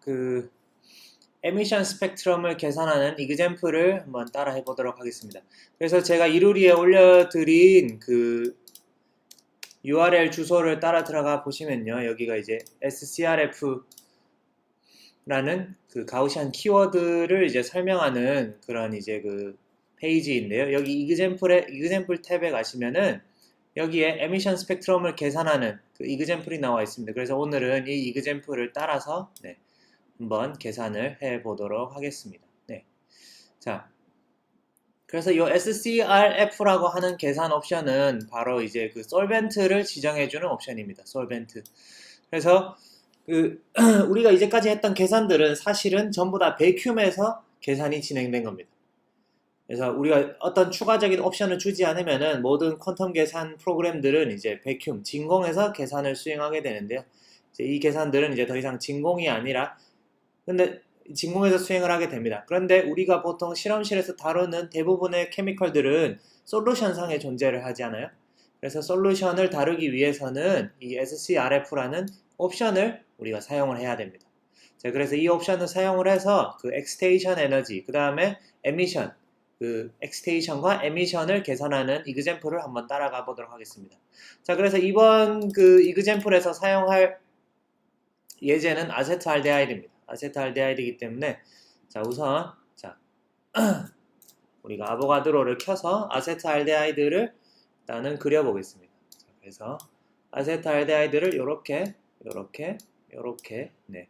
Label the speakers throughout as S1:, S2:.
S1: 그 에미션 스펙트럼을 계산하는 이그젬플을 한번 따라 해보도록 하겠습니다. 그래서 제가 이루리에 올려드린 그 URL 주소를 따라 들어가 보시면요. 여기가 이제 scrf라는 그 가우시안 키워드를 이제 설명하는 그런 이제 그 페이지인데요. 여기 이그젬플에 이그젬플 탭에 가시면은 여기에 에미션 스펙트럼을 계산하는 그 이그젬플이 나와 있습니다. 그래서 오늘은 이 이그젬플을 따라서 네, 한번 계산을 해 보도록 하겠습니다. 네. 자. 그래서 이 SCRF라고 하는 계산 옵션은 바로 이제 그 솔벤트를 지정해 주는 옵션입니다. 솔벤트. 그래서 그 우리가 이제까지 했던 계산들은 사실은 전부 다 베큐에서 계산이 진행된 겁니다. 그래서 우리가 어떤 추가적인 옵션을 주지 않으면은 모든 퀀텀 계산 프로그램들은 이제 베큐, 진공에서 계산을 수행하게 되는데요. 이 계산들은 이제 더 이상 진공이 아니라 근데 진공에서 수행을 하게 됩니다. 그런데 우리가 보통 실험실에서 다루는 대부분의 케미컬들은 솔루션 상에 존재를 하지 않아요. 그래서 솔루션을 다루기 위해서는 이 SCRF라는 옵션을 우리가 사용을 해야 됩니다. 자, 그래서 이 옵션을 사용을 해서 그 엑스테이션 에너지, 그 다음에 에미션, 그 엑스테이션과 에미션을 계산하는 이그젠플을 한번 따라가 보도록 하겠습니다. 자, 그래서 이번 그 이그젠플에서 사용할 예제는 아세트알데하이드입니다. 아세트알데하이드이기 때문에 자 우선 자 우리가 아보가드로를 켜서 아세트알데하이드를 일단은 그려보겠습니다. 자, 그래서 아세트알데하이드를 이렇게 이렇게 이렇게 네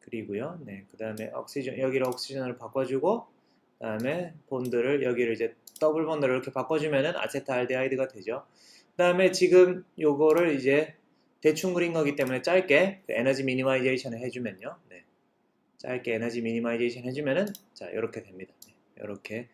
S1: 그리고요. 네 그 다음에 옥시전 여기를 옥시전으로 바꿔주고 그 다음에 본드를 여기를 이제 더블 본드를 이렇게 바꿔주면은 아세트알데하이드가 되죠. 그 다음에 지금 요거를 이제 대충 그린 거기 때문에 짧게 에너지 미니마이제이션을 해주면요. 네. 짧게 에너지 미니마이제이션 해주면은 자 이렇게 됩니다. 네. 이렇게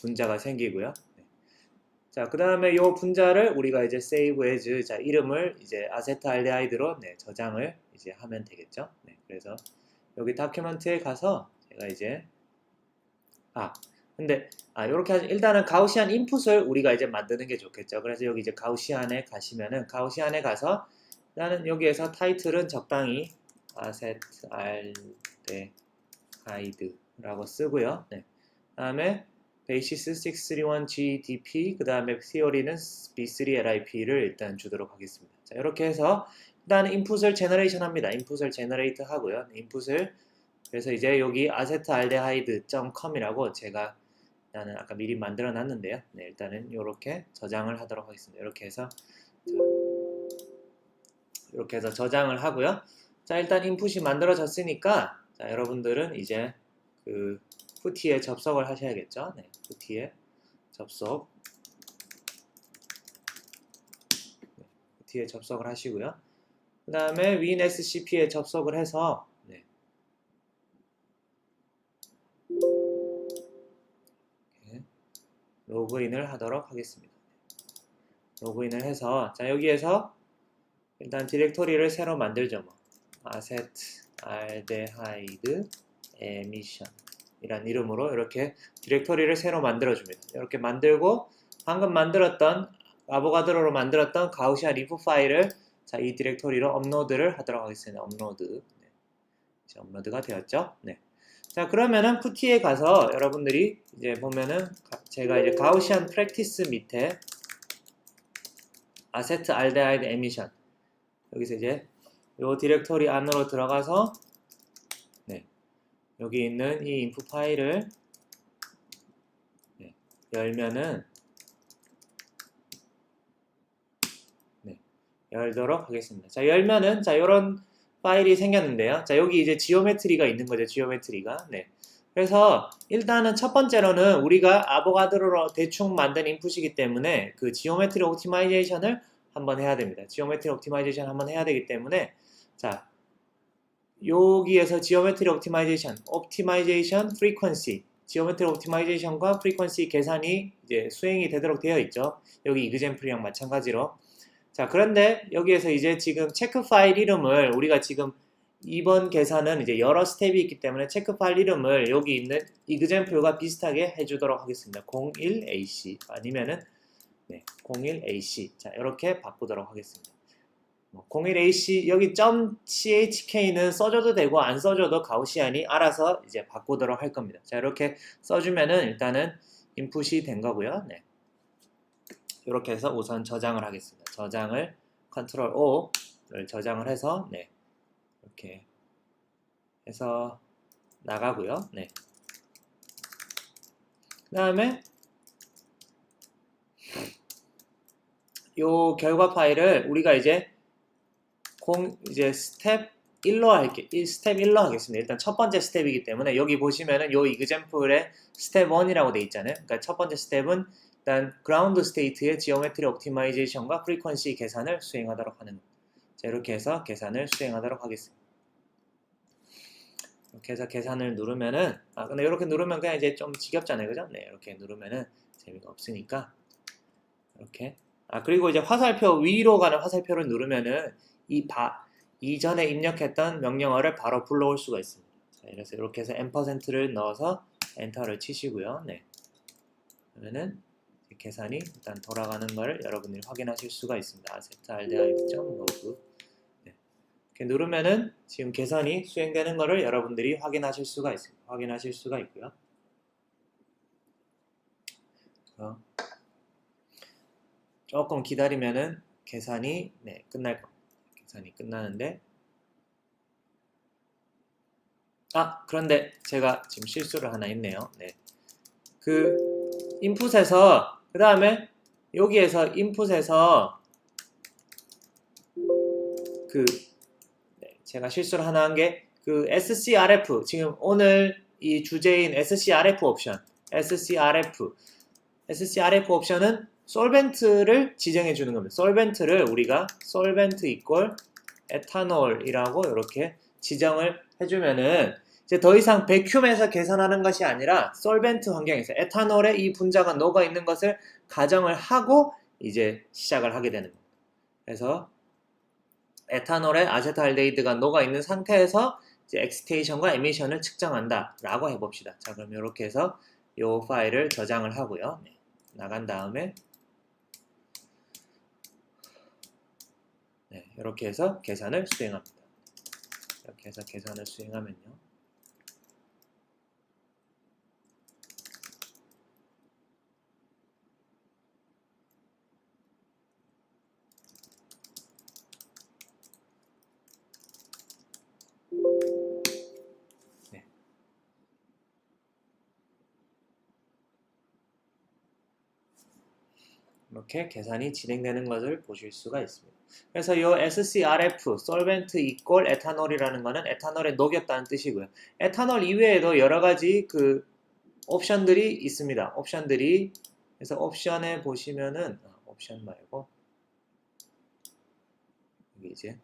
S1: 분자가 생기고요. 네. 자, 그 다음에 이 분자를 우리가 이제 save as 자 이름을 이제 아세트알데하이드로 네, 저장을 이제 하면 되겠죠. 네, 그래서 여기 다큐멘트에 가서 제가 이제 아 근데 아 이렇게 일단은 가우시안 인풋을 우리가 이제 만드는 게 좋겠죠. 그래서 여기 이제 가우시안에 가시면은 가우시안에 가서 나는 여기에서 타이틀은 적당히 asset 알데 가이드라고 쓰고요. 네. 다음에 베이시스 631GDP 그 다음에 티어리는 B3LIP를 일단 주도록 하겠습니다. 자 이렇게 해서 일단 인풋을 제너레이션 합니다. 인풋을 제너레이트 하고요. 인풋을 그래서 이제 여기 acetaldehyde.com이라고 제가 나는 아까 미리 만들어 놨는데요. 네, 일단은 이렇게 저장을 하도록 하겠습니다. 이렇게 해서 이렇게 해서 저장을 하고요. 자, 일단 인풋이 만들어졌으니까 자, 여러분들은 이제 그 푸티에 접속을 하셔야겠죠. 네, 푸티에 접속. 네, 푸티에 접속을 하시고요. 그 다음에 WinSCP에 접속을 해서 로그인을 하도록 하겠습니다. 로그인을 해서 자 여기에서 일단 디렉토리를 새로 만들죠. 뭐. asset aldehyde emission 이란 이름으로 이렇게 디렉토리를 새로 만들어 줍니다. 이렇게 만들고 방금 만들었던 아보가드로로 만들었던 가우시아 리프 파일을 자, 이 디렉토리로 업로드를 하도록 하겠습니다. 업로드. 네. 이제 업로드가 되었죠. 네. 자, 그러면은 푸티에 가서 여러분들이 이제 보면은 제가 이제 가우시안 프랙티스 밑에 아세트 알데하이드 에미션 여기서 이제 요 디렉토리 안으로 들어가서 네, 여기 있는 이 인풋 파일을 네, 열면은 네, 열도록 하겠습니다. 자 열면은 자 이런 파일이 생겼는데요. 자 여기 이제 지오메트리가 있는 거죠. 지오메트리가 네. 그래서 일단은 첫 번째로는 우리가 아보가드로로 대충 만든 인풋이기 때문에 그 지오메트리 옵티마이제이션을 한번 해야 됩니다. 지오메트리 옵티마이제이션 한번 해야 되기 때문에 자 여기에서 지오메트리 옵티마이제이션, 옵티마이제이션 프리퀀시, 지오메트리 옵티마이제이션과 프리퀀시 계산이 이제 수행이 되도록 되어 있죠. 여기 이그젠플이랑 마찬가지로. 자 그런데 여기에서 이제 지금 체크 파일 이름을 우리가 지금 이번 계산은 이제 여러 스텝이 있기 때문에 체크 파일 이름을 여기 있는 이그젠플과 비슷하게 해주도록 하겠습니다. 01AC 아니면은 네, 01AC. 자, 이렇게 바꾸도록 하겠습니다. 뭐 01AC 여기 .chk는 써줘도 되고 안 써줘도 가우시안이 알아서 이제 바꾸도록 할 겁니다. 자 이렇게 써주면은 일단은 인풋이 된 거고요. 네. 이렇게 해서 우선 저장을 하겠습니다. 저장을 컨트롤 O를 저장을 해서 네 이렇게 해서 나가고요. 네. 그 다음에 요 결과 파일을 우리가 이제 공 이제 스텝 1로 할게 스텝 1로 하겠습니다. 일단 첫 번째 스텝이기 때문에 여기 보시면은 요 이그젠플에 스텝 1이라고 돼 있잖아요. 그러니까 첫 번째 스텝은 일단 그라운드 스테이트의 지오메트리 옵티마이제이션과 프리퀀시 계산을 수행하도록 하는. 자, 이렇게 해서 계산을 수행하도록 하겠습니다. 이렇게 해서 계산을 누르면은 아 근데 이렇게 누르면 그냥 이제 좀 지겹잖아요, 그죠? 네, 이렇게 누르면은 재미가 없으니까 이렇게 아 그리고 이제 화살표 위로 가는 화살표를 누르면은 이 바, 이전에 입력했던 명령어를 바로 불러올 수가 있습니다. 자, 그래서 이렇게 해서 %를 넣어서 엔터를 치시고요. 네. 그러면은 계산이 일단 돌아가는 걸 여러분들이 확인하실 수가 있습니다. aset알데하이드.log 네. 이렇게 누르면은 지금 계산이 수행되는 것을 여러분들이 확인하실 수가 있습니다. 확인하실 수가 있고요. 어. 조금 기다리면은 계산이 네, 끝날 겁니다. 계산이 끝나는데 아 그런데 제가 지금 실수를 하나 했네요. 네. 그 인풋에서 그 다음에 여기에서 인풋에서 그 네, 제가 실수를 하나 한 게 그 SCRF 지금 오늘 이 주제인 SCRF 옵션 SCRF SCRF 옵션은 솔벤트를 지정해 주는 겁니다. 솔벤트를 우리가 솔벤트 이퀄 에탄올이라고 이렇게 지정을 해주면은 이제 더 이상 베큐움에서 계산하는 것이 아니라 솔벤트 환경에서 에탄올에 이 분자가 녹아 있는 것을 가정을 하고 이제 시작을 하게 되는 겁니다. 그래서 에탄올에 아세트알데히드가 녹아 있는 상태에서 이제 엑스테이션과 에미션을 측정한다라고 해봅시다. 자 그럼 이렇게 해서 이 파일을 저장을 하고요. 네, 나간 다음에 네, 이렇게 해서 계산을 수행합니다. 이렇게 해서 계산을 수행하면요. 이렇게 계산이 진행되는 것을 보실 수가 있습니다. 그래서 이 SCRF, 솔벤트 이퀄 에탄올이라는 거는 에탄올에 녹였다는 뜻이고요. 에탄올 이외에도 여러 가지 그 옵션들이 있습니다. 옵션들이 그래서 옵션에 보시면은 아, 옵션 말고 여기 이제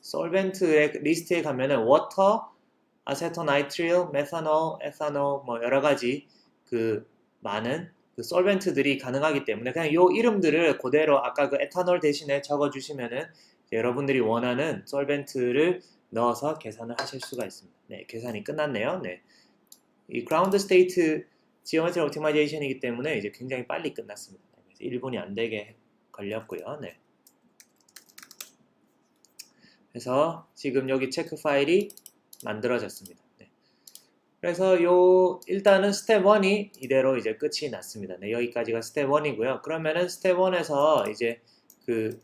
S1: 솔벤트의 리스트에 가면은 워터, 아세토나이트릴, 메탄올, 에탄올 뭐 여러 가지 그 많은 그 솔벤트들이 가능하기 때문에 그냥 요 이름들을 그대로 아까 그 에탄올 대신에 적어 주시면은 여러분들이 원하는 솔벤트를 넣어서 계산을 하실 수가 있습니다. 네, 계산이 끝났네요. 네. 이 그라운드 스테이트 지오메트리 옵티마이제이션이기 때문에 이제 굉장히 빨리 끝났습니다. 그래서 1분이 안 되게 걸렸고요. 네. 그래서 지금 여기 체크 파일이 만들어졌습니다. 네. 그래서 요 일단은 스텝 1이 이대로 이제 끝이 났습니다. 네, 여기까지가 스텝 1이고요. 그러면은 스텝 1에서 이제 그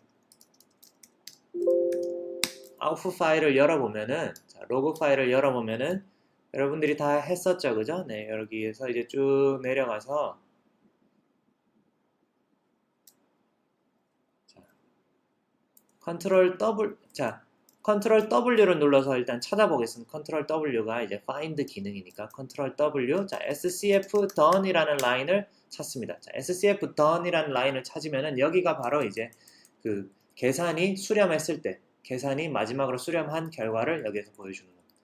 S1: 아웃풋 파일을 열어보면은 자, 로그 파일을 열어보면은 여러분들이 다 했었죠, 그죠? 네, 여기에서 이제 쭉 내려가서 자, 컨트롤 더블 자 컨트롤 W를 눌러서 일단 찾아보겠습니다. 컨트롤 W가 이제 find 기능이니까 컨트롤 W 자 SCF done이라는 라인을 찾습니다. 자 SCF done이라는 라인을 찾으면은 여기가 바로 이제 그 계산이 수렴했을 때 계산이 마지막으로 수렴한 결과를 여기에서 보여주는 겁니다.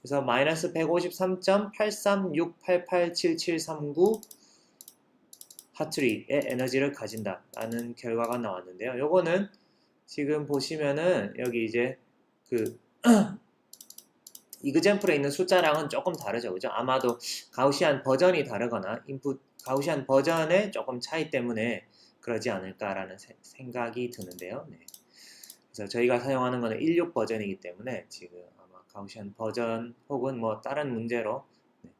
S1: 그래서 마이너스 153.836887739 하트리의 에너지를 가진다라는 결과가 나왔는데요. 요거는 지금 보시면은 여기 이제 그 이그젠플에 있는 숫자랑은 조금 다르죠, 그죠? 아마도 가우시안 버전이 다르거나 인풋 가우시안 버전의 조금 차이 때문에 그러지 않을까라는 세, 생각이 드는데요. 네. 그래서 저희가 사용하는 거는 16 버전이기 때문에 지금 아마 가우시안 버전 혹은 뭐 다른 문제로 네,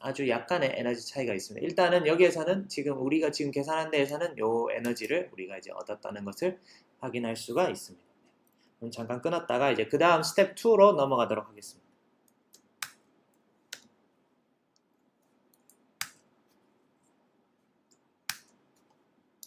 S1: 아주 약간의 에너지 차이가 있습니다. 일단은 여기에서는 지금 우리가 지금 계산한 데에서는 요 에너지를 우리가 이제 얻었다는 것을 확인할 수가 있습니다. 잠깐 끊었다가 이제 그 다음 스텝 2로 넘어가도록 하겠습니다.